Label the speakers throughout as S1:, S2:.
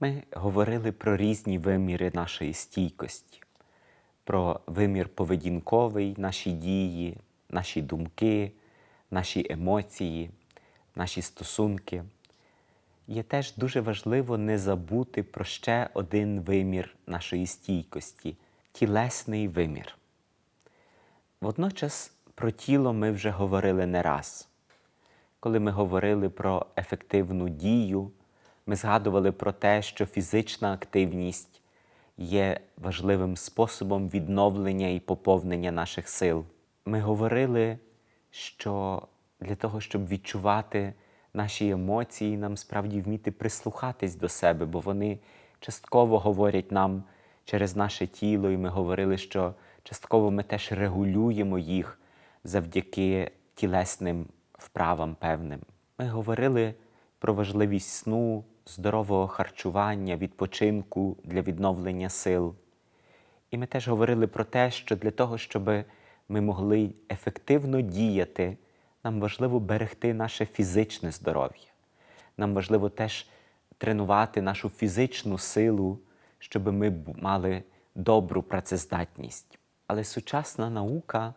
S1: Ми говорили про різні виміри нашої стійкості, про вимір поведінковий, наші дії, наші думки, наші емоції, наші стосунки. Є теж дуже важливо не забути про ще один вимір нашої стійкості тілесний вимір. Водночас про тіло ми вже говорили не раз. Коли ми говорили про ефективну дію, ми згадували про те, що фізична активність є важливим способом відновлення і поповнення наших сил. Ми говорили, що для того, щоб відчувати наші емоції, нам справді вміти прислухатись до себе, бо вони частково говорять нам через наше тіло, і ми говорили, що частково ми теж регулюємо їх завдяки тілесним вправам певним. Ми говорили про важливість сну, здорового харчування, відпочинку для відновлення сил. І ми теж говорили про те, що для того, щоб ми могли ефективно діяти, нам важливо берегти наше фізичне здоров'я. Нам важливо теж тренувати нашу фізичну силу, щоб ми мали добру працездатність. Але сучасна наука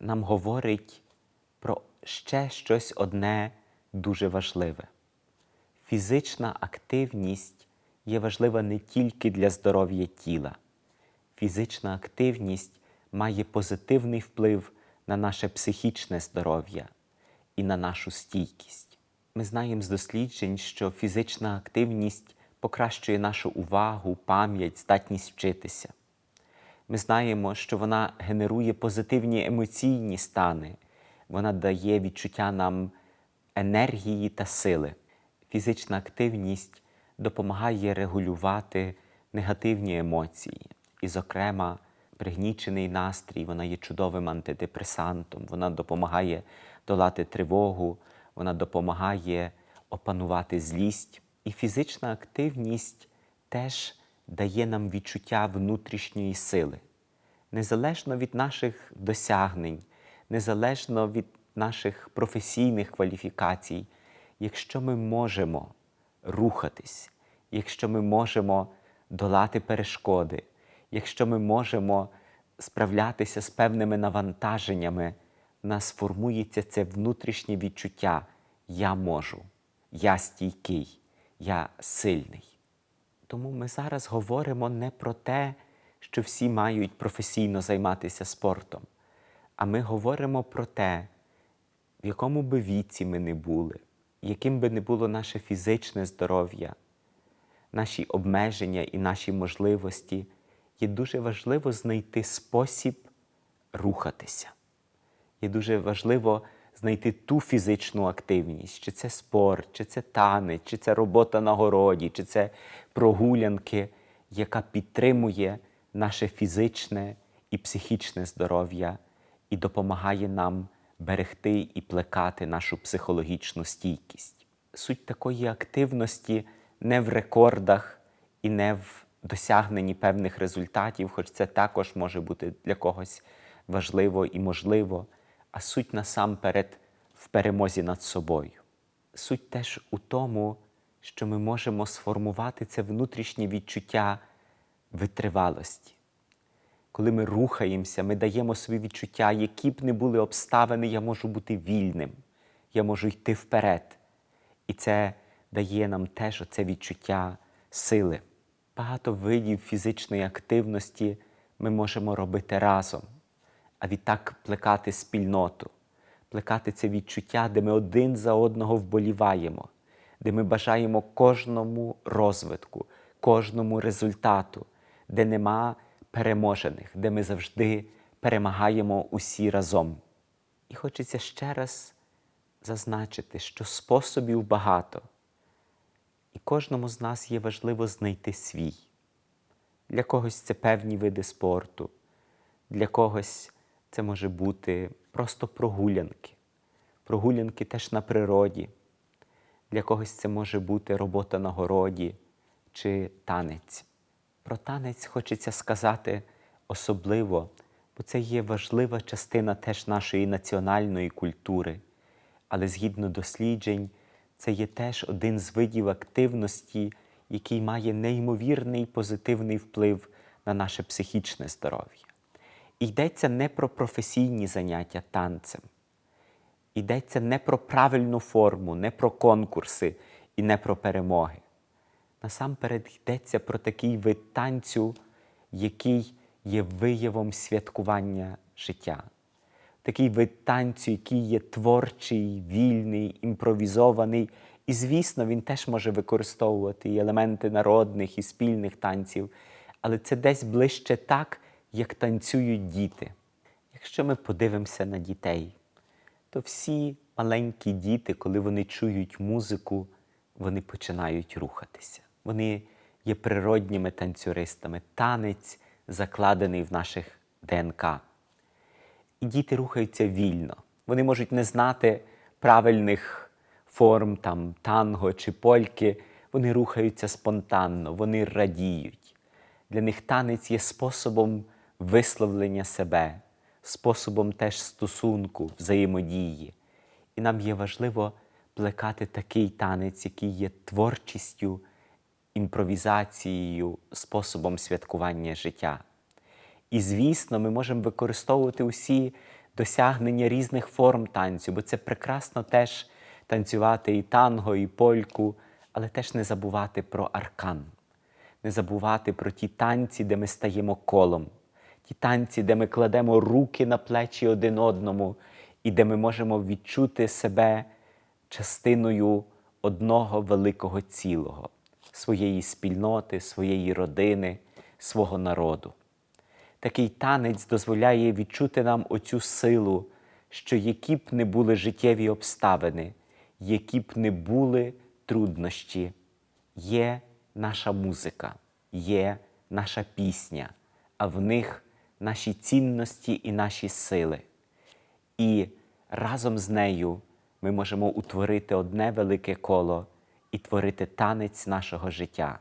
S1: нам говорить про ще щось одне дуже важливе. Фізична активність є важлива не тільки для здоров'я тіла. Фізична активність має позитивний вплив на наше психічне здоров'я і на нашу стійкість. Ми знаємо з досліджень, що фізична активність покращує нашу увагу, пам'ять, здатність вчитися. Ми знаємо, що вона генерує позитивні емоційні стани, вона дає відчуття нам енергії та сили. Фізична активність допомагає регулювати негативні емоції. І, зокрема, пригнічений настрій, вона є чудовим антидепресантом, вона допомагає долати тривогу, вона допомагає опанувати злість. І фізична активність теж дає нам відчуття внутрішньої сили. Незалежно від наших досягнень, незалежно від наших професійних кваліфікацій, якщо ми можемо рухатись, якщо ми можемо долати перешкоди, якщо ми можемо справлятися з певними навантаженнями, в нас формується це внутрішнє відчуття Я можу, я стійкий, я сильний. Тому ми зараз говоримо не про те, що всі мають професійно займатися спортом, а ми говоримо про те, в якому би віці ми не були, яким би не було наше фізичне здоров'я, наші обмеження і наші можливості, є дуже важливо знайти спосіб рухатися. Є дуже важливо знайти ту фізичну активність, чи це спорт, чи це танець, чи це робота на городі, чи це прогулянки, яка підтримує наше фізичне і психічне здоров'я і допомагає нам берегти і плекати нашу психологічну стійкість. Суть такої активності не в рекордах і не в досягненні певних результатів, хоч це також може бути для когось важливо і можливо, а суть насамперед в перемозі над собою. Суть теж у тому, що ми можемо сформувати це внутрішнє відчуття витривалості. Коли ми рухаємося, ми даємо собі відчуття, які б не були обставини, я можу бути вільним, я можу йти вперед. І це дає нам теж оце відчуття сили. Багато видів фізичної активності ми можемо робити разом, а відтак плекати спільноту, плекати це відчуття, де ми один за одного вболіваємо, де ми бажаємо кожному розвитку, кожному результату, де нема переможених, де ми завжди перемагаємо усі разом. І хочеться ще раз зазначити, що способів багато, і кожному з нас є важливо знайти свій. Для когось це певні види спорту, для когось це може бути просто прогулянки, прогулянки теж на природі, для когось це може бути робота на городі чи танець. Про танець хочеться сказати особливо, бо це є важлива частина теж нашої національної культури. Але згідно досліджень, це є теж один з видів активності, який має неймовірний позитивний вплив на наше психічне здоров'я. Йдеться не про професійні заняття танцем, йдеться не про правильну форму, не про конкурси і не про перемоги. Насамперед йдеться про такий вид танцю, який є виявом святкування життя. Такий вид танцю, який є творчий, вільний, імпровізований. І, звісно, він теж може використовувати і елементи народних і спільних танців, але це десь ближче так, як танцюють діти. Якщо ми подивимося на дітей, то всі маленькі діти, коли вони чують музику, вони починають рухатися. Вони є природніми танцюристами. Танець закладений в наших ДНК. І діти рухаються вільно. Вони можуть не знати правильних форм там, танго чи польки. Вони рухаються спонтанно, вони радіють. Для них танець є способом висловлення себе, способом теж стосунку, взаємодії. І нам є важливо плекати такий танець, який є творчістю, імпровізацією, способом святкування життя. І, звісно, ми можемо використовувати усі досягнення різних форм танцю, бо це прекрасно теж танцювати і танго, і польку, але теж не забувати про аркан, не забувати про ті танці, де ми стаємо колом, ті танці, де ми кладемо руки на плечі один одному, і де ми можемо відчути себе частиною одного великого цілого, своєї спільноти, своєї родини, свого народу. Такий танець дозволяє відчути нам оцю силу, що які б не були життєві обставини, які б не були труднощі, є наша музика, є наша пісня, а в них наші цінності і наші сили. І разом з нею ми можемо утворити одне велике коло і творити танець нашого життя.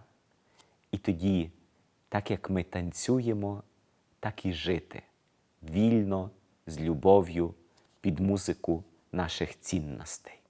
S1: І тоді, так як ми танцюємо, так і жити вільно, з любов'ю, під музику наших цінностей.